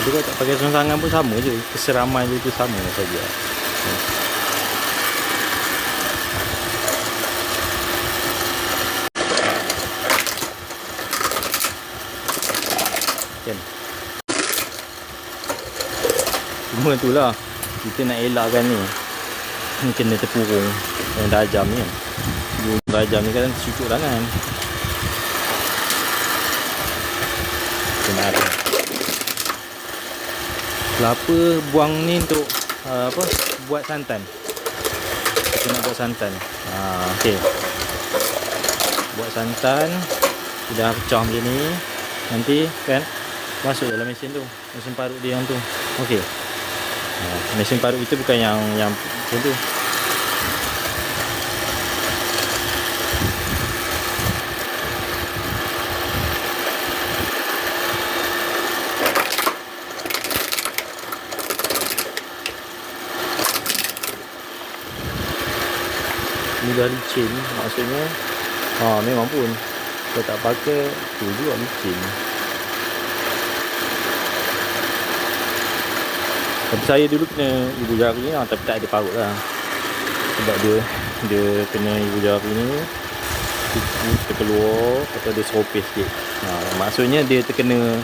Jadi kalau tak pakai sarung tangan pun sama je. Keseraman dia tu sama saja. Kan? Cuma tu lah. Kita nak elakkan ni. Kena terpurung. Yang dajam ni kan. Dua dajam ni kan cucuk tangan. Kena ada Kelapa buang ni untuk uh, Apa Buat santan. Kita nak buat santan. Uh, Okay Buat santan. Dah pecah macam ni. Nanti kan Masuk dalam mesin tu. Mesin parut dia yang tu. Okey. Ha, Mesin parut itu bukan yang Yang tu Ni dah licin. Maksudnya ha, Memang pun Kalau tak pakai Tu juga licin. Tapi saya dulu kena ibu jari lah, Tapi tak ada parut lah. Sebab dia Dia kena ibu jari ni terkeluar Atau dia seropis sikit. Ha, Maksudnya dia terkena